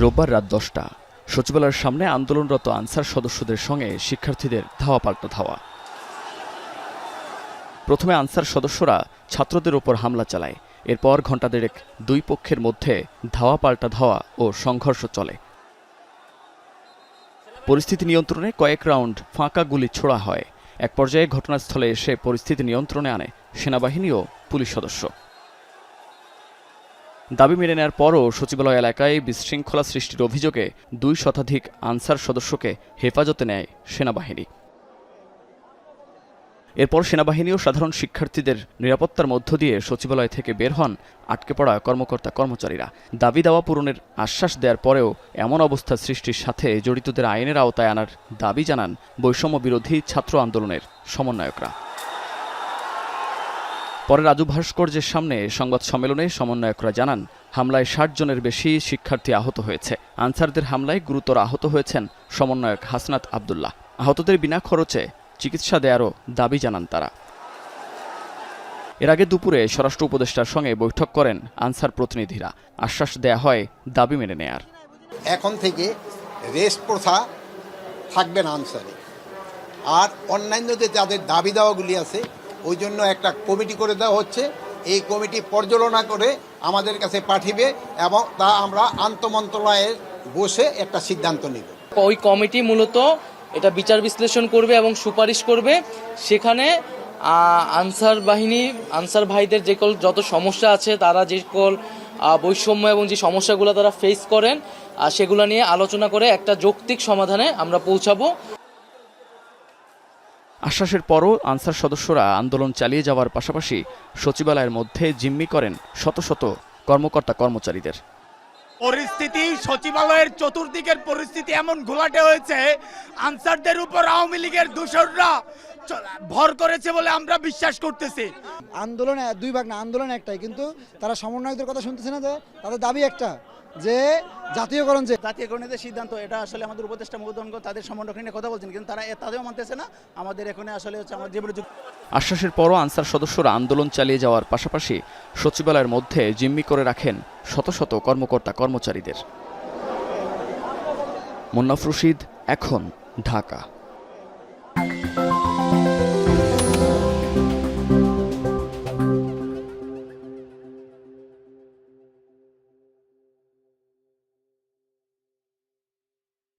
রোববার রাত দশটা। সচিবালয়ের সামনে আন্দোলনরত আনসার সদস্যদের সঙ্গে শিক্ষার্থীদের ধাওয়া পাল্টা ধাওয়া। প্রথমে আনসার সদস্যরা ছাত্রদের ওপর হামলা চালায়। এরপর ঘণ্টা দেড়েক দুই পক্ষের মধ্যে ধাওয়া পাল্টা ধাওয়া ও সংঘর্ষ চলে। পরিস্থিতি নিয়ন্ত্রণে কয়েক রাউন্ড ফাঁকা গুলি ছোড়া হয়। এক পর্যায়ে ঘটনাস্থলে এসে পরিস্থিতি নিয়ন্ত্রণে আনে সেনাবাহিনী ও পুলিশ সদস্য। দাবি মেনে নেওয়ার পরও সচিবালয় এলাকায় বিশৃঙ্খলা সৃষ্টির অভিযোগে দুই শতাধিক আনসার সদস্যকে হেফাজতে নেয় সেনাবাহিনী। এরপর সেনাবাহিনী ও সাধারণ শিক্ষার্থীদের নিরাপত্তার মধ্য দিয়ে সচিবালয় থেকে বের হন আটকে পড়া কর্মকর্তা কর্মচারীরা। দাবি দাওয়া পূরণের আশ্বাস দেওয়ার পরেও এমন অবস্থা সৃষ্টির সাথে জড়িতদের আইনের আওতায় আনার দাবি জানান বৈষম্য বিরোধী ছাত্র আন্দোলনের সমন্বয়করা। পরে রাজু ভাস্কর্যের সামনে সংবাদ সম্মেলনে সমন্বয়করা জানান, হামলায় ষাট জনের বেশি শিক্ষার্থী আহত হয়েছে। আনসারদের হামলায় গুরুতর আহত হয়েছেন সমন্বয়ক হাসনাত আবদুল্লাহ। আহতদের বিনা খরচে চিকিৎসা দেয়ারও দাবি জানান তারা। এর আগে দুপুরে স্বরাষ্ট্র উপদেষ্টার সঙ্গে বৈঠক করেন আনসার প্রতিনিধিরা। আশ্বাস দেয়া হয়, দাবি মেনে নেয়ার। এখন থেকে রেস্ট প্রথা থাকবে না আনসারে। আর অন্যান্য যে যাদের দাবি দাওয়াগুলি আছে ওই জন্য একটা কমিটি করে দেওয়া হচ্ছে। এই কমিটি পর্যালোচনা করে আমাদের কাছে পাঠিবে এবং তা আমরা আন্তমন্ত্রণালয়ে বসে একটা সিদ্ধান্ত নিব। ওই কমিটি মূলত এটা বিচার বিশ্লেষণ করবে এবং সুপারিশ করবে। সেখানে আনসার বাহিনী, আনসার ভাইদের যে কল যত সমস্যা আছে, তারা যে কল বৈষম্য এবং যে সমস্যাগুলো তারা ফেস করেন সেগুলো নিয়ে আলোচনা করে একটা যৌক্তিক সমাধানে আমরা পৌঁছাবো। আশ্বাসের পরও আনসার সদস্যরা আন্দোলন চালিয়ে যাওয়ার পাশাপাশি সচিবালয়ের মধ্যে জিম্মি করেন শত শত কর্মকর্তা কর্মচারীদের। পরিস্থিতি, সচিবালয়ের চতুর্দিকের পরিস্থিতি এমন ঘোলাটে হয়েছে, আনসারদের উপর আওয়ামী লীগের দূষণরা ভর করেছে বলে আমরা বিশ্বাস করতেছি। আন্দোলন এ- দুই ভাগ না আন্দোলন একটাই কিন্তু তারা সমন্বয়কদের কথা শুনতেছে না তাদের দাবি একটা যে জাতীয়করণ যে জাতীয়করণের যে সিদ্ধান্ত এটা আসলে আমাদের উপদেষ্টা মহোদয়গণ তাদের সমন্বয় নিয়ে কথা বলছেন কিন্তু তারা এ- তাদেরও মানতেছে না আমাদের এখানে আসলে হচ্ছে আমার জীবনে আশ্বাসের পরও আনসার সদস্যরা আন্দোলন চালিয়ে যাওয়ার পাশাপাশি সচিবালয়ের মধ্যে জিম্মি করে রাখেন শত শত কর্মকর্তা কর্মচারীদের। মুন্নাফ রশিদ এখন ঢাকা।